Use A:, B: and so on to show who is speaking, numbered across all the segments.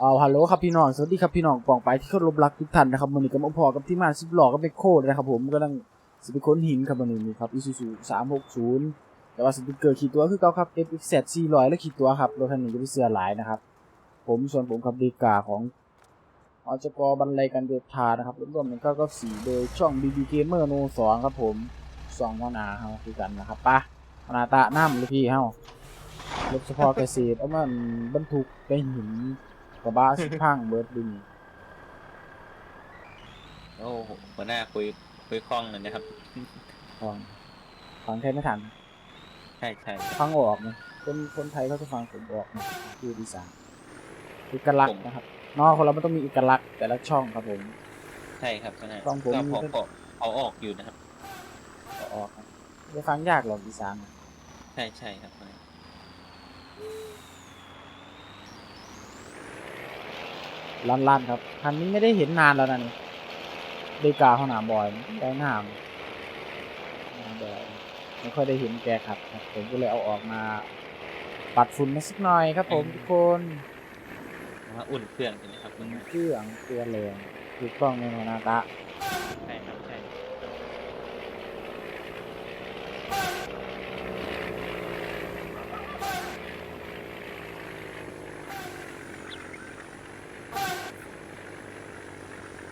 A: เอาฮัลโหลครับพี่น้องสวัสดีครับพี่น้องปองไปที่เคารพรักทุกท่านนะครับวันนี้ก็มาพอกับที่มาสิบหลอกกับเบคโคดนะครับผมกำลังสิไปค้นหินครับวันนี้นะครับอีซูซูสามหกศูนย์แต่ว่าสติ๊กเกอร์ขีดตัวคือเก่าครับ f x z สี่ร้อยและขีดตัวครับรถคันนี้จะเป็นเสือหลายนะครับ ผมส่วนผมครับดีกาของอจกบรรลัยการเดินทานะครับรวมๆกันก็ก็สีโดยช่อง BB Gamer No สองครับผมสองวนาเฮาคือกันนะครับปะหัวน้าตะน้ำเลยพี่เฮารถเฉพาะเกษตรเอามันบรรทุกไปหิน กระบะสิพังเบิร์ดดิน
B: โอ้โหหัวหน้าคุยคุยคล่องเลยนะครับ
A: ฟังฟังแทบไม่ทัน
B: ใช่ใช่
A: ฟังออกนะคนคนไทยเขาจะฟังผมออกนะคือดีสานเอกลักษณ์นะครับนอกคนเรามันต้องมีเอกลักษณ์แต่ละช่องครับผม
B: ใช่ครับหัวหน้า
A: ต้องผม
B: ก็
A: มี
B: พอพอเอาออกอยู่นะครับ
A: ก็ออกนะไม่ฟังยากหรอกดีสาน
B: ใช่ใช่ครับหัวหน้า
A: ลั่นลั่นๆครับคันนี้ไม่ได้เห็นนานแล้วนะนี่เดกาห้องน้ำบ่อยได้น้ำน้ำบ่อยไม่ค่อยได้เห็นแกขับครับ ผมก็เลยเอาออกมา ปัดฝุ่นมาสักหน่อยครับ ผมทุกคน
B: ว่าอุ่นเครื่องใช่ไหมครับหัวหน้า
A: เครื่องตัวแรงถูกต้องในโนนาตะ
B: ใช่ครับใช่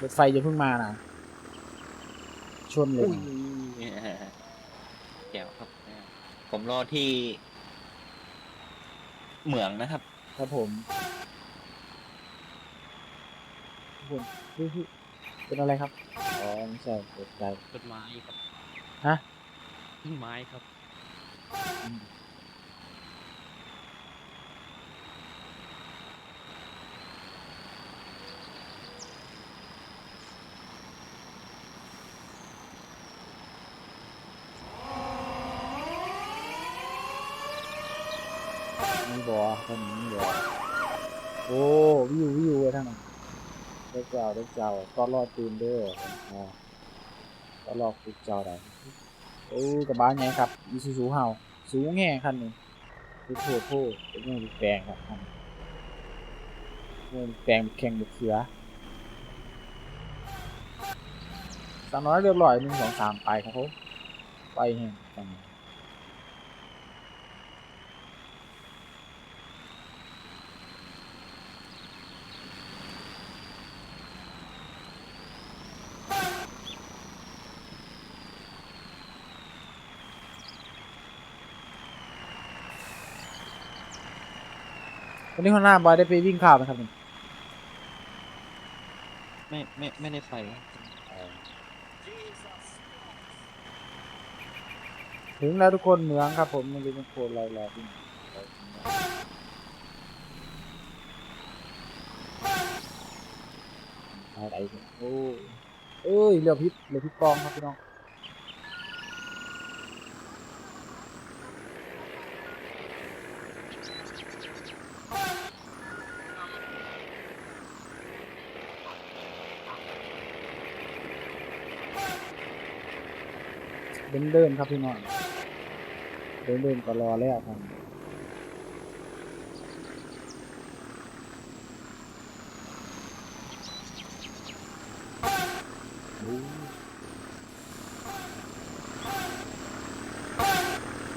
A: รถไฟจะเพิ่งมานะชนเลย
B: อุ้ย
A: นะ
B: แก้วครับหัวหน้าผมรอที่ เหมืองนะครับ
A: ครับผมทุกคนเฮ้ยเฮ้ยเป็นอะไรครับอ๋อไม่ใช่ตกใจ
C: ต้นไม้ครับ
A: ฮะ
C: ต้นไม้ครับ
A: บ่อท่านนี้มีบ่โอ้วิววิวเลยท่านน่ะเด็กเจ้าเด็กเจ้าตอนรอดตื่นเด้ออ๋อตอนรอดตื่นเจ้าได้โอ้กระบะไงครับอีซูซูเฮาสูงแง่คันนี้คือโทษโทษเป็นเรื่องแปลงครับท่านเรื่องแปลงแข่งบุกเสือสามน้อยเรียบร้อยหนึ่งสองสามไปครับผมไปแห่ง วันนี้หัวหน้าบอยได้ไปวิ่งข่าวไหมครับนี่
C: ไม่ไม่ไม่ได้ไป
A: ถึงแล้วทุกคนเหมืองครับผมมันเป็นโคนลอยลอยวิ่งอะไรเนี่ยโอ้เอ้ยเรือพิษเรือพิษกองครับพี่น้อง เดินเดินครับพี่น้องเดินเดินก็รอแล้วครับ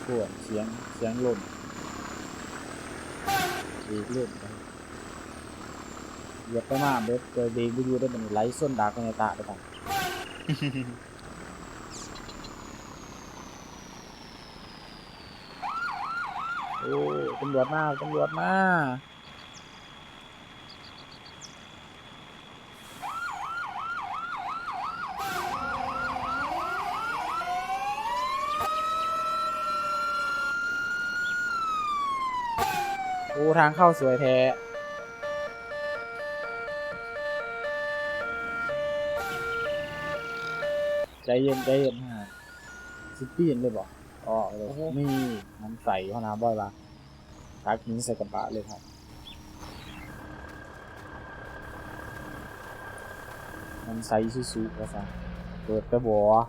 A: ปวดเสียงเสียงลมดีเลื่อนไปเหยียบไปมาเบ็ดเจอเบรกไปอยู่ได้เป็นไหลส้นดากในตาไปก่อน โอ้ ตำรวจมาตำรวจมาโอ้ทางเข้าสวยแท้ใจเย็นใจเย็นฮะสิปีนเลยบอกอ๋อเลยนี่น้ำใสห้องน้ำบ่อยปะ ชักยิงใส่กระบะเลยครับมันไซซูซูก็สั่งเปิดกระบอก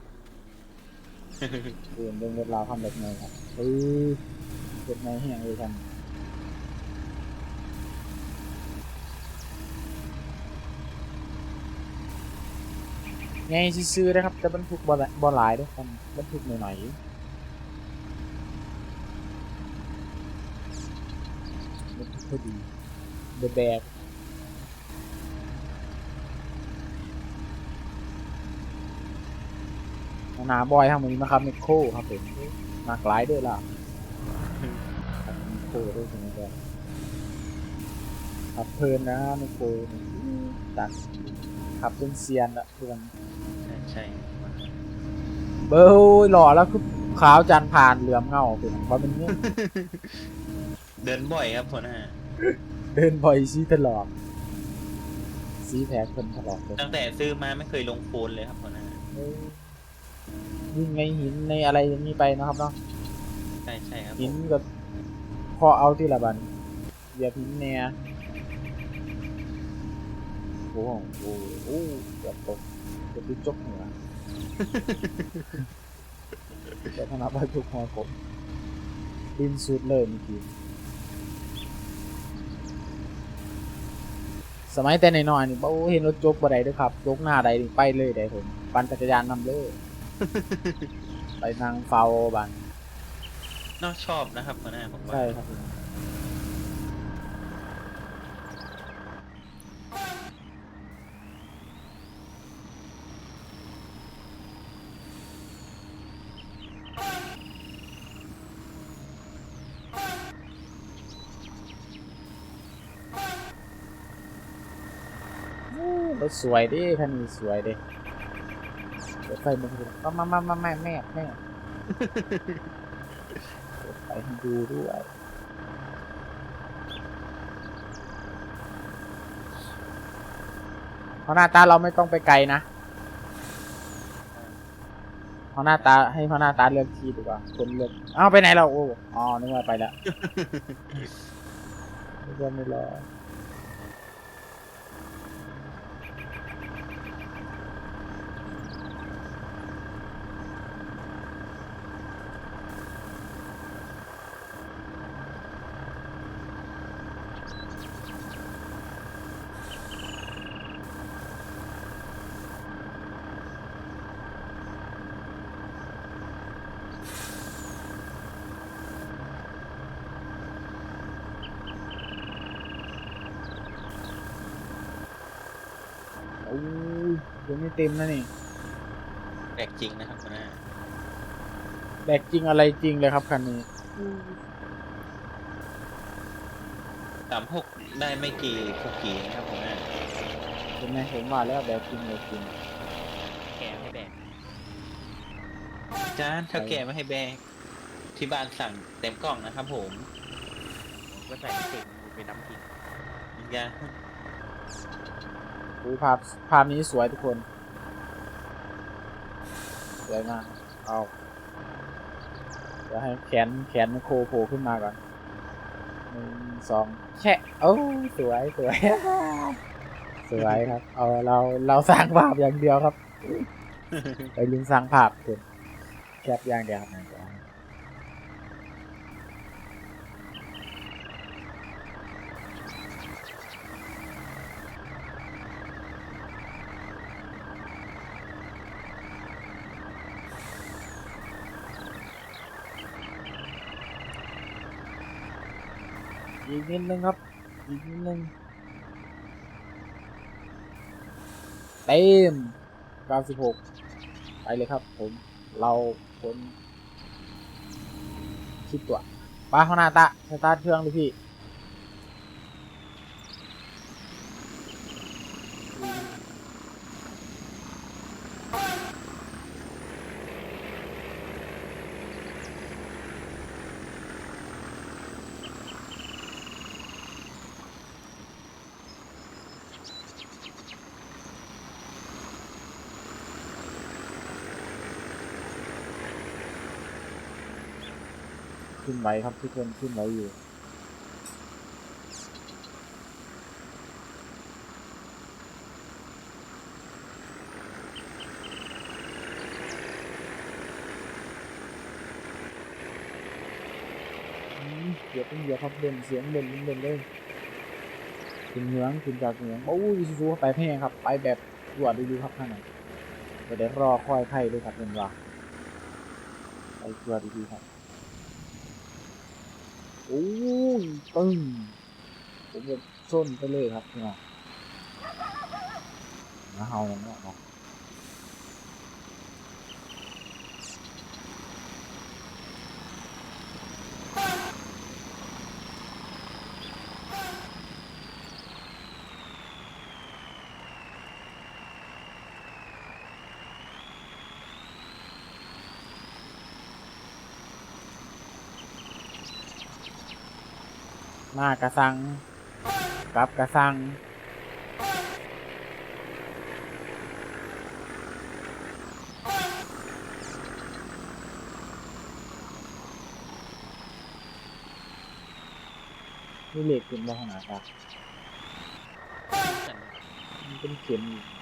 A: เดินเรื่องเวลาทำแบบไหนครับเออแบบไหเแห้งเลยกันไงซื้อๆนะครับแต่บรรทุกบ่บ่หลายด้วยครับบรรทุกหน่อยๆ พอดีเดอะแบกหนาบอยทางนี้นะครับเมคโครครับผมมากหลายด้วยล่ะทางเมคโครด้วยใช่ไหมครับขับเพลินนะเมคโครตัดขับจนเซียนละเพื่อน
B: ใช่ใช่
A: เบอร์หล่อแล้วคือขาวจันทร์ผ่านเหลื่อมเงาเป็นเพราะเป็นเนี่ย
B: เดินบ่อยครับหัวหน้า
A: เดินบ่อยซีตลอดซีแพ้คนตลอดเลย
B: ตั้งแต่ซื้อมาไม่เคยลงโฟนเลยครับหัวหน้า
A: เออวิ่งในหินในอะไรอย่างนี้ไปนะครับเนาะ
B: ใช่ใช่ครับผ
A: หิน
B: ม
A: ก็พอเอาที่ละบันเหยียบหินเนี่ยโอ้โหโอ้โหโอ้โหเกือบตกเกือบดิ้นจกหัวจะทำนับไปทุกหัวผมดินสุดเลยเมื่อกี้ สมัยแต่น้อยๆนี่บ่เห็นรถจกบ่ได้เด้อครับจกหน้าใดนี่ไปเลยได้ผมปั่นจักรยานนำเลย ไปนั่งเฝ้าบัน
B: นอกชอบนะครับหัวหน้าผมว่า
A: ใช่ครับผม ร ถสวยดิคันนี้สวยดิรถไฟมันคือมามามามาแม่แม่แม่รถไฟให้ดูด้วยเพราะหน้าตาเราไม่ต้องไปไกลนะเพราะหน้าตาให้เพราะหน้าตาเลือกที่ดีกว่าคนเลือกอ้าวไปไหนเราโอ้อ๋อนึกว่าไปแล้วนึกว่าไม่รอ โอ้ ยยังไม่เต็มนะนี่
B: แปลกจริงนะครับหัวหน้า
A: แบกจริงอะไรจริงเลยครับคันนี้
B: สามหกได้ไม่กี่คุกกี้นะครับหัวหน้า
A: เห็นไหมผมว่าแล้วแบกจริงเลยจริง
C: แกให้แบก
B: จานถ้าแกไม่ให้แบกที่บ้านสั่งเต็มกล่องนะครับ ผม
C: ผมก็ใส่เก่งไปน้ำทิ้ง
B: อย่า
A: โอ้ยภาพภาพนี้สวยทุกคน สวยมาก เอาเดี๋ยวให้แขนแขนโคโผล่ขึ้นมาก่อนหนึ่งสองแช่โอ้ยสวยสวย สวยครับ เอาเราเราสร้างภาพอย่างเดียวครับ ไปลืมสร้างภาพคุณแคปอย่างเดียวครับ อีกนิดนึงครับ อีกนิดนึงเต็ม96 ไปเลยครับผม เราคนคิดตัวป้าข้างหน้าตะ สตาร์ทเครื่องเลยพี่ นไหวครับทุกคนขึ้นไหวอยู่เดี๋ยวเป็นเดี๋ยวครับเด่นเสียงเด่นเด่นเลยขึ้นเหนืองขึ้นจากเหนืองโอ้ยสู้ๆไปแพงครับ ไปแบบรวดดูครับข้างในจะได้รอคอยไพ่ด้วยครับเพื่อนว่าไปตัวดีๆครับ โอ้ยตึ้งผมจะส้นไปเลยครับเนี่ยนะเฮาเนาะ มากระสังกลับกระสังนี่เหล็กขึ้นมาขนาดครับมันเป็นเข็มอยู่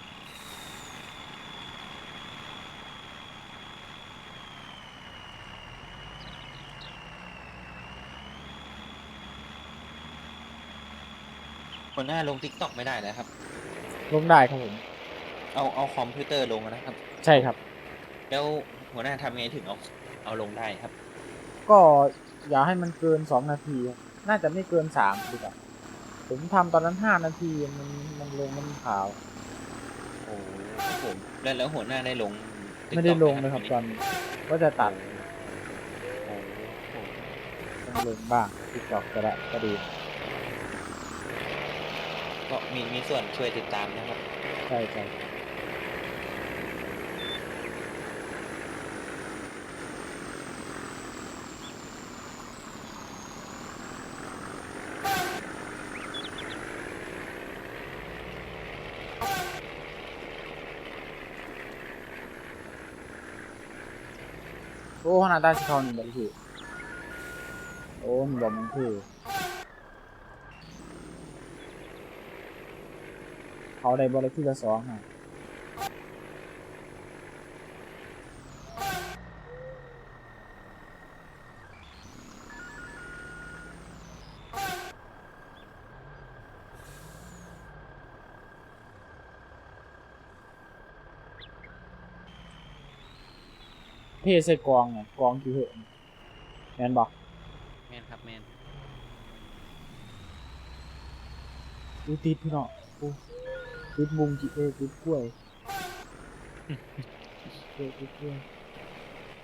B: หัวหน้าลงทิกตอกไม่ได้แล้วครับ
A: ลงได้ครับผม
B: เอาเอาคอมพิวเตอร์ลงนะครับ
A: ใช่ครับ
B: แล้วหัวหน้าทำไงถึงเอาเอาลงได้ครับ
A: ก็อย่าให้มันเกินสองนาทีครับน่าจะไม่เกินสามดีกว่าผมทำตอนนั้นห้านาทีมันมันลงมันขาว
B: โอ้ครับผมแล้วแล้วหัวหน้าได้ลง TikTok
A: ไม่ได้ลง
B: ห
A: เลยครับ
B: ที
A: ตอนนี้ก็จะตัด
B: โอ้โห
A: ต้องลงบ้างติดจอกก็ได้ก็ดี
B: ก็ มีมีส่วนช่วยติดตามนะครับ
A: ใช่ใช่โอ้ขนาดได้สิเขาหนึ่งบาทพี่โอ้มันบอกมันคือ เขาได้บอลที่ละสองฮะเทใส่กองไงกองที่เหอะแมนบอก
C: แมนครับแมน
A: อูติดพี่เนาะ อูติดมุงจิเอติดกล้วยเออติดกล้วย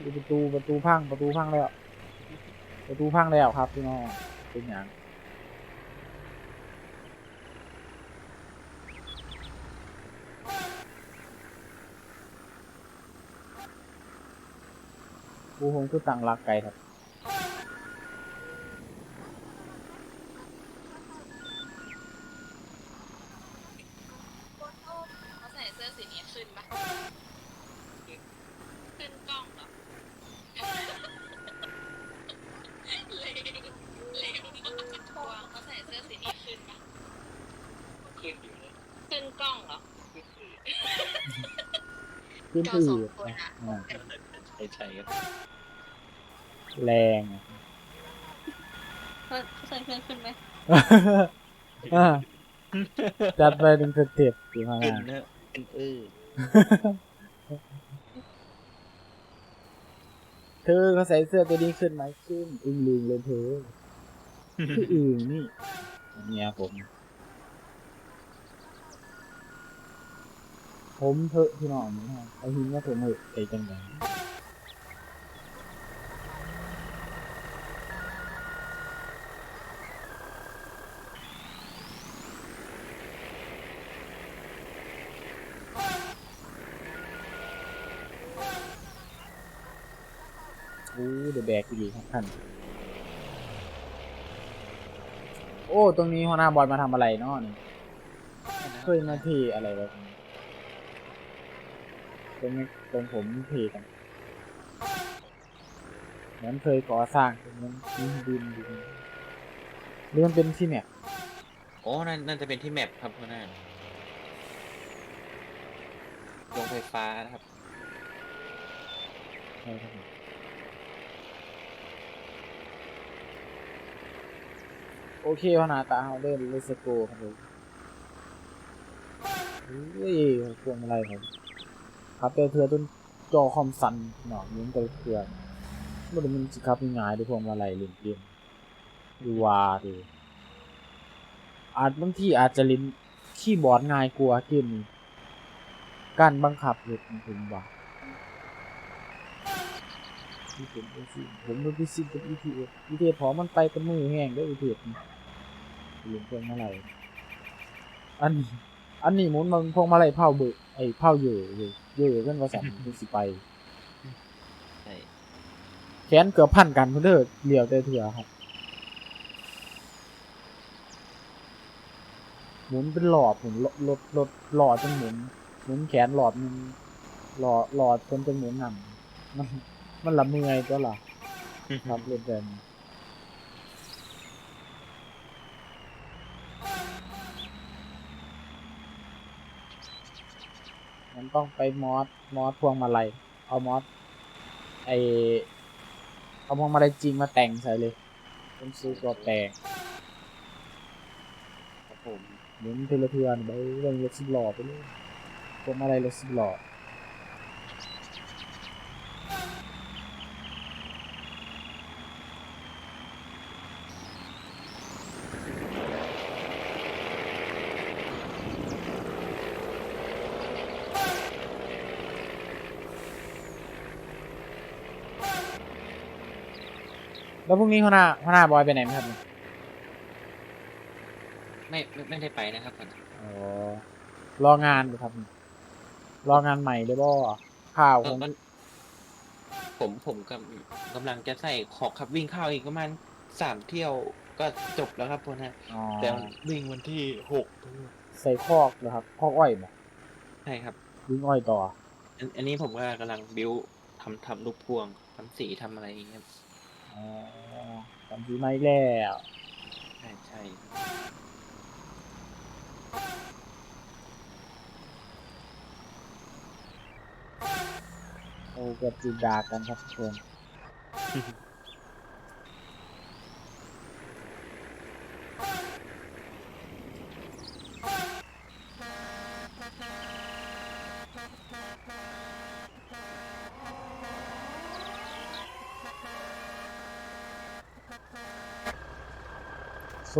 A: ดูประตูประตูพังประตูพังแล้ว ประตูพังแล้วครับพี่น้องเป็นอย่างกูคงคือตังรักไกลครับ
D: ใช่
B: ใช่ครับ
A: แรงอะ
D: เขาใส่เสื้อขึ้นไหม
A: อ่าจัดไปหนึ่งสเต็ปอยู่ข้างห
B: ขึ้น
A: น้า
B: เนอะเป็นเออ
A: เธอเขาใส่เสื้อตัวนี้ขึ้นไหมขึ้นอึ้งลืงเลยเธอ คืออึ้งนี่เนี่ยผม ผมเถอะพี่น้องนะไอ้หินว่าผมเหอะไอ้จังไงโอ้เดอะแบกดีครับท่าน โอ้ ตรงนี้หัวหน้าบอลมาทำอะไรเนาะนี่เคยมาเทอะไรแบบนี้ ตรงนี้ตรงผมเทกันเหมือนเคยก่อสร้างตรงนั้นดินดินดินหรือมันเป็นที่เนี่ย
B: โอ้นั่นนั่นจะเป็นที่แมปครับหัวหน้าโรงไฟฟ้านะครับ
A: ใช่ครับผมโอเคหัวหน้าตาเขาเดินเลสโกครับผมเฮ้ยพวงอะไรผม ครับแต่เทือจนจอคอมสั่นเนาะยืนกับเครื่องบ่ได้มันสิครับง่ายๆเด้พวกมาไล่เล่นเกมดูว่าดิอาจบางที่อาจจะเล่นคีย์บอร์ดง่ายกว่าเกมนี้การบังคับเฮ็ดผมว่าที่ผมไปสิผมไปสิกับ ETS ETS พอมันไปกับมือแห้งเด้อ ETS นี่เล่นพวกมาไล่อันนี้ อันนี้หมุนมันพวงมาลัยเผาเบิกไอ้เผาเยอะเลยเยอะเกินว่าสั่นมันสิไป
B: ใช่
A: แขนเกือบพันกันเพื่อเด้อเหลียวแต่เถื่อครับหมุนเป็นหลอดหมุนรถรถรถหลอดจนหมุนหมุนแขนหลอดมันหลอดหลอดจนจนหมุนนั่นมันมันละเมื่อยตัวล่ะครับเล่นแบบ มันต้องไปมอสมอสพวงมาลัยเอามอสไอเอาพวงมาลัยจริงมาแต่งใส่เลยเป็นซื้อตัวแต่ง
B: ครับผม
A: หมุนเทเลเทือนไปเรื่องรถสิบล้อไปเลยพวงมาลัยรถสิบล้อ แล้วพรุ่งนี้หัวหน้าหัวหน้าบอยไปไหนไหมครับเนี่ย
B: ไม่ไม่ไม่ได้ไปนะครับผม
A: อ๋อรองานอยู่ครับ รองานใหม่เลยบ่ข่าว
B: เอ
A: ข
B: อ
A: อง
B: มันผมผมกำกำลังจะใส่ขอกขับวิ่งเข้าอีกประมาณสามเที่ยวก็จบแล้วครับผมนะ
A: อ๋อ
B: แต่มันวิ่งวันที่หก
A: ใส่คอกเหรอครับคอกอ้อยบ่
B: ใช่ครับ
A: วิ่งอ้อยต่อ
B: อันอันนี้ผมก็กำลังบิวทำทำลูกพวงทำสีทำอะไรอย่างเงี้ยครับ
A: อ๋อทำทีไม่แล้ว
B: ใช่ใช่
A: โอ้เกือบจีดากันครับทุกคน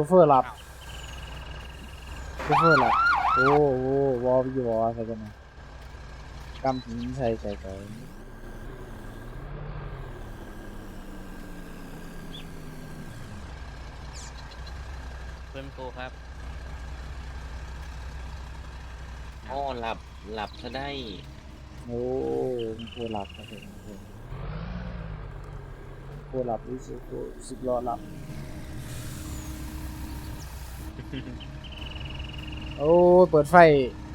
A: ซเฟอร์หลับโซเฟอร์หลับโอ้โหวอลอยู่วอลใส่กันนะกำหินใส่ใส่ใส่
C: เพื่อนโกครับ
B: อ๋อหลับหลับซะได้
A: โอ้มันโคหลับครับผมโคหลับรู้สึกโคสิบล้อหลับ โอ้ยเปิดไฟ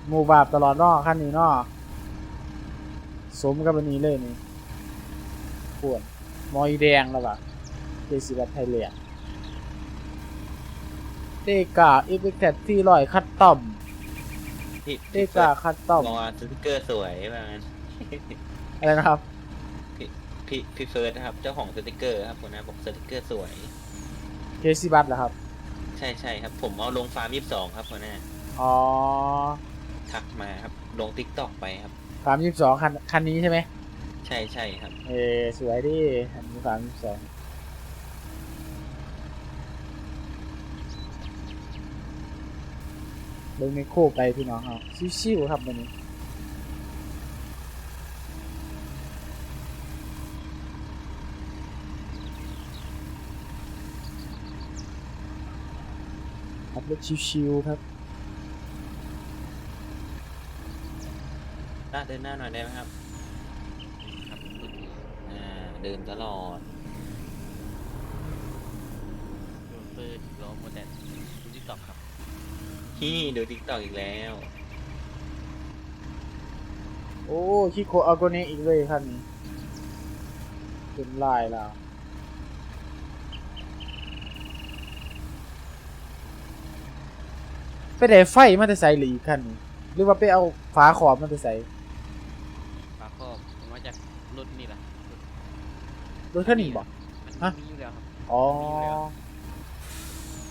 A: หมู่บาปตลอดเนอขั้นนี้เนอสมกับอันนี้เลยนี่ปวดมอยแดงแล้วปะเจสิบัตไทยเลียเดกาอีพิกแคทที่ลอยคัดต่อม
B: พี่
A: เด
B: พี่
A: กาคัดต่อม
B: รอสติกเกอร์สวยว่างั้น
A: อะไรนะครับ
B: พี่พี่เฟิร์สนะครับ เจ้าของสติกเกอร์ครับผมนะบอกสติกเกอร์สวย
A: เคซิบัตเหรอครับ
B: ใช่ใช่ครับ ผมเอาลงฟาร์มยี่สิบสองครับผมนะ
A: อ๋อ
B: ทักมาครับ ลงทิกตอกไปครับ
A: สามยี่สิบสองคันคันนี้ใช่ไหม
B: ใช่ใช่ครับ
A: เออสวยดิคันนี้สามยี่สิบสองเบิ้งไมโครไปพี่น้องเอาชิวๆครับวันนี้ ขับรถชิวๆครับ
B: ต้าเดินหน้าหน่อยได้ไหมครับ
C: ครับสุด
B: อ่าเดินตลอด
C: โดนเปิดรอโมเดลดูทิกตอกครับ
B: ฮี่ดูทิกตอกอีกแล้ว
A: โอ้คิโคอาโกเนะอีกเลยคันนี้เป็นลายแล้ว ไปได้ไฟมาแต่ใส่หรืออีกคันนี้หรือว่าไปเอาฝาขอบมาแต่ใส่
C: ปากคอบผมว่าจากรถนี่แหละรถ
A: รถคันนี้บอก
C: มัน
A: ฮะ
C: มีอยู่แล้วครับ
A: อ๋อ
C: มีอยู่แล้ว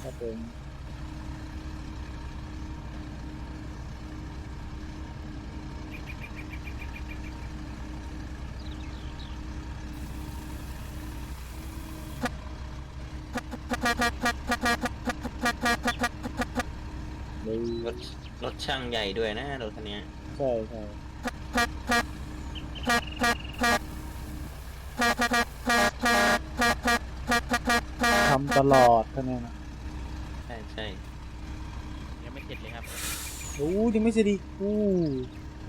A: ครับผม อ
B: รถ รถช่างใหญ่ด้วยนะรถคันเนี้ย
A: ใช่ใช่ทำตลอดคะแนนนะ
B: ใช่ใช่
C: ยังไม่เสร็จเลยครับ
A: โอ้ยังไม่เสร็จอีกอู้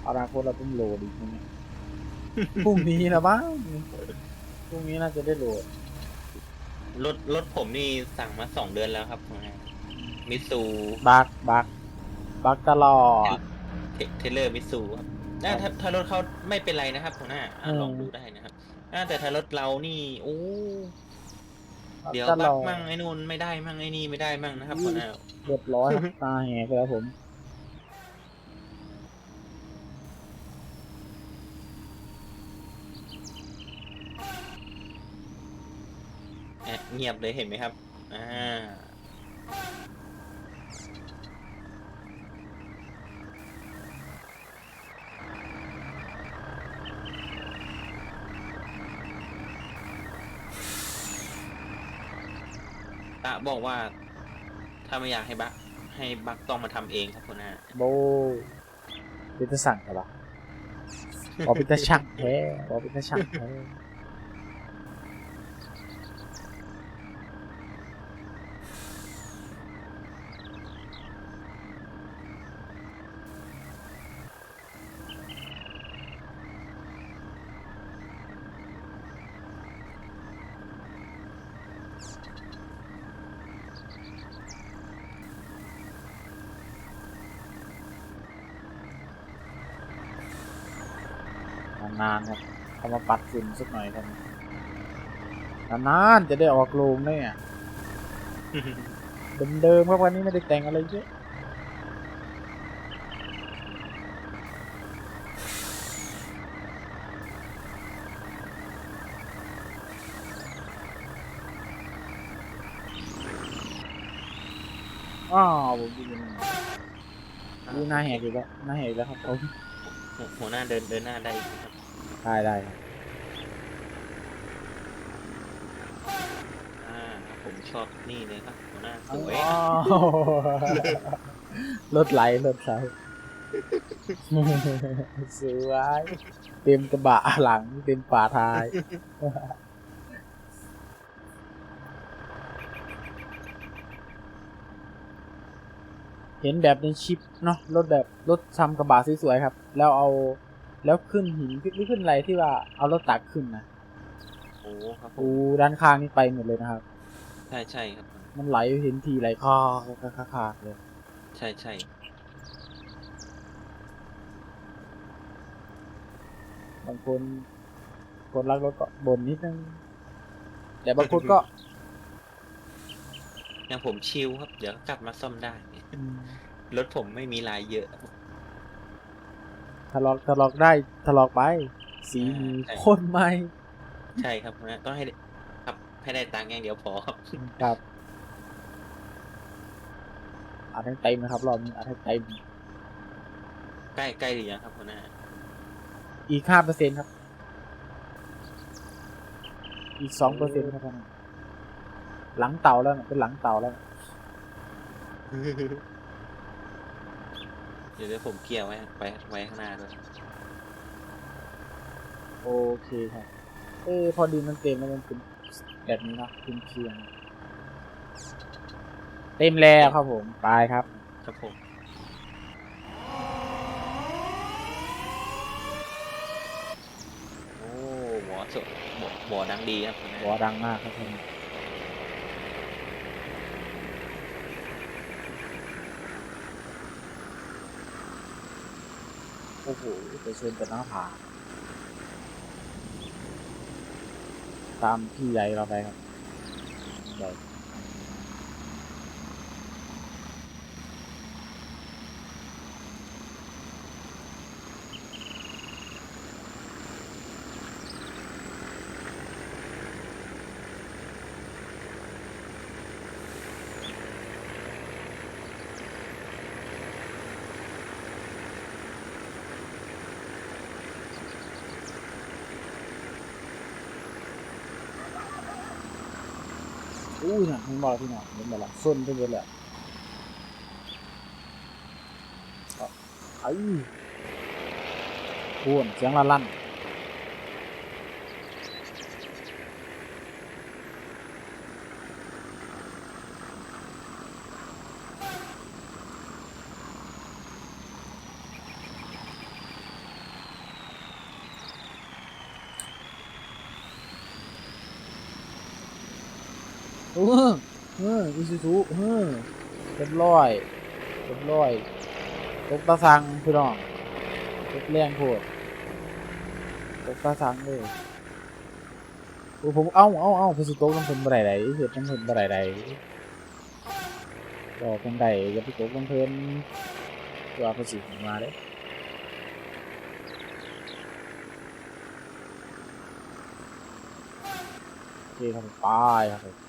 A: อนาคตเราต้องโหลดอีกนะเนี่ยพรุ่งนี้นะบ้างพรุ่งนี้น่าจะได้โหลด
B: รถรถผมนี่สั่งมาสองเดือนแล้วครับหัวหน้ามิซู
A: บักบัก บักตลอด
B: เทเลอร์มิซูครับอ่าถ้าถ้ารถเขาไม่เป็นไรนะครับหัวหน้าอ่า
A: อืม
B: ลองดูได้นะครับอ่าแต่ถ้ารถเรานี่โอ้
A: บัก
B: เดี๋ยว
A: ตล
B: บั
A: อกด
B: มั่งไอ้นู่นไม่ได้มั่งไอ้นี่ไม่ได้มั่งนะครับหัวหน้า
A: เรียบร้อยครับ ตาแหกแล้วผม
B: แอะเงียบเลยเห็นไหมครับ อ่า ว่า ถ้าไม่อยากให้บักให้บักต้องมาทำเองครับคุณน้า
A: โบเป็นตะสั่งเหรอบอกเป็นตะช่างแท้บอกเป็นตะช่างแท้ นานๆครับเอามาปัดฝุ่นสักหน่อยกันนานๆจะได้ออกโรงเนี่ยเดิมๆครับวันนี้ไม่ได้แต่งอะไรเยอะอ้าวผมดูมันดูหน้าแหกอีกแล้วหน้าแหกอีกแล้วครับผม
B: หัวหัวหน้าเดินเดินหน้าได้อีกครับ
A: ได้ได้ครับ
B: อ่าผมชอบนี่เลยครับหัวหน้าสวย
A: อ๋อรถไหลรถไหลสวยเต็มกระบะหลังเต็มฝาท้ายเห็นแบบในชิปเนาะรถแบบรถทำกระบะสวยๆครับ แล้วเอา แล้วขึ้นหินขึ้นไม่ขึ้นอะไรที่ว่าเอารถตักขึ้นนะ
B: โอ้ครับผ
A: โอ้
B: ม
A: ด้านข้างนี่ไปหมดเลยนะครับ
B: ใช่ใช่ครับ
A: มันไหลเห็นทีไหลคอคาคาคาเลย
B: ใช่ใช่
A: บางคนคนรักรถก็บ่นนิดนึงแต่บางคนก็
B: อย่างผมชิลครับ เดี๋ยวกลับมาซ่อมได้
A: อืม
B: รถผมไม่มีลายเยอะ
A: ทะเลาะทะเลาะได้ทะเลาะไป สีมี
B: ใช่
A: โคตรไม่
B: ใช่ครับนะต้องให้ได้ครับให้ได้ตังค์อย่างเดียวพอครับ
A: ครับอัดให้เต็มนะครับรอบนี้อัดให้เต็ม
B: ใกล้ใกล้หรือยังครับหัวหน้า
A: อีกห้าเปอร์เซ็นครับ อีกสองเปอร์เซ็นครับท่านหลังเต่าแล้วนะเป็นหลังเต่าแล้วนะ
B: เดี๋ยวเดี๋ยวผมเกี่ยวไว้ไว้ไว้ข้างหน้าด้วย
A: โอเคครับ เออพอดีมันเต็มแล้วมันเป็นแบบนี้เนาะเพียงๆเต็มแล้วครับผมไปครับ
B: ครับผมโอ้หมอสดหมอหมอดังดีครับหัวหน้า
A: หัวดังมากครับท่า โอ้โหไปชนกับหน้าผาตามพี่ใหญ่เราไปครับใหญ่ อู้ยนะมันบอกพี่น้องมันบอกละส้นไปหมดแหละไอ้พวนเสียงละลั่น เออเอออีซูซูเออเรียบร้อยเรียบร้อยตกตาสังพี่น้องตกแรงโพดตกตาสังเลยโอ้ผมเอ้าเอ้าเอ้าพิ่นสิตกน้ำเพิ่นบ่ได้ใดเฮ็ดน้ำเพิ่นบ่ได้ใดบอกเพิ่นได้อย่าไปตกน้ำเพิ่นว่าเพิ่นสิมาเด้โอเคครับไปครับ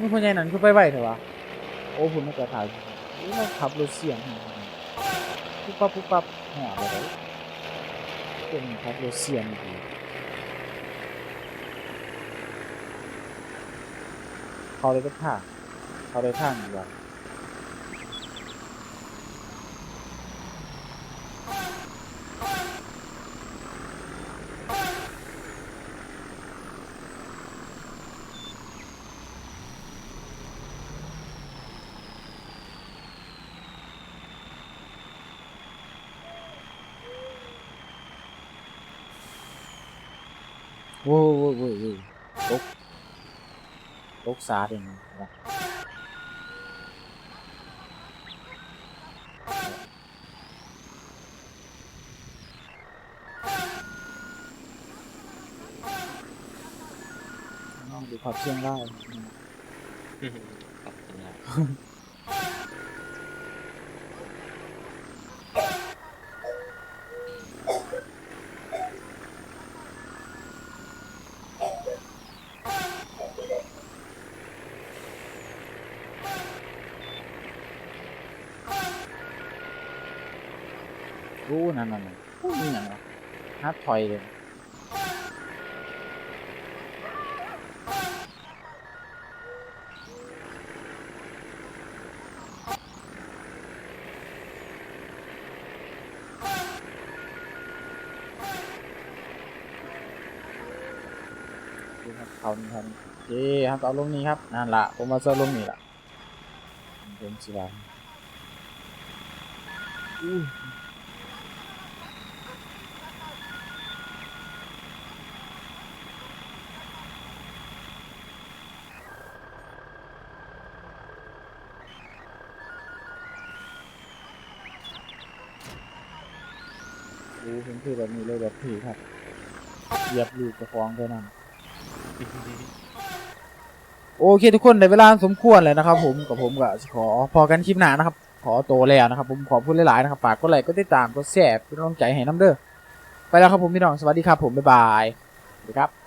A: มมึงพ่อใหญ่นั่นคือไปไหวเถอะวะโอ้ผมไม่กระถ่ายนี่มันขับรถเสียงปุ๊บปั๊บปุ๊บปั๊บหัวเลยเป็นขับรถเสียงดีเขาเลยก็ท่าเขาเลยท่านดีกว่าโว้ยโว้ยโว้ยโว้ยตก ตกซาดเองนะน้องดูขับเชื่องได้
B: ขอบคุณครับ
A: รู้นั่นนั่นนั่นโอ้ยนี่อย่างวะฮาร์ดท อยเลยดูครับเขานี่ครับโอเครับเอาลงนี้ครับนั่นละผมมาเซอร์ลงนี่ละผมสิบาอู้ คือแบบนี้เลยแบบผีครับเหยียบลูกกระฟองเท่านั้นโอเคทุกคนในเวลาสมควรเลยนะครับ ผมกับผมก็ขอพอกันคลิปหน้านะครับ ขอโตแล้วนะครับ ผมขอพูดหลายๆนะครับฝากกดไลค์กดติดตามกดแชร์เป็นกำลังใจให้น้ำเด้อไปแล้วครับผมพี่น้องสวัสดีครับผมบ๊ายบายสวัสดีครับ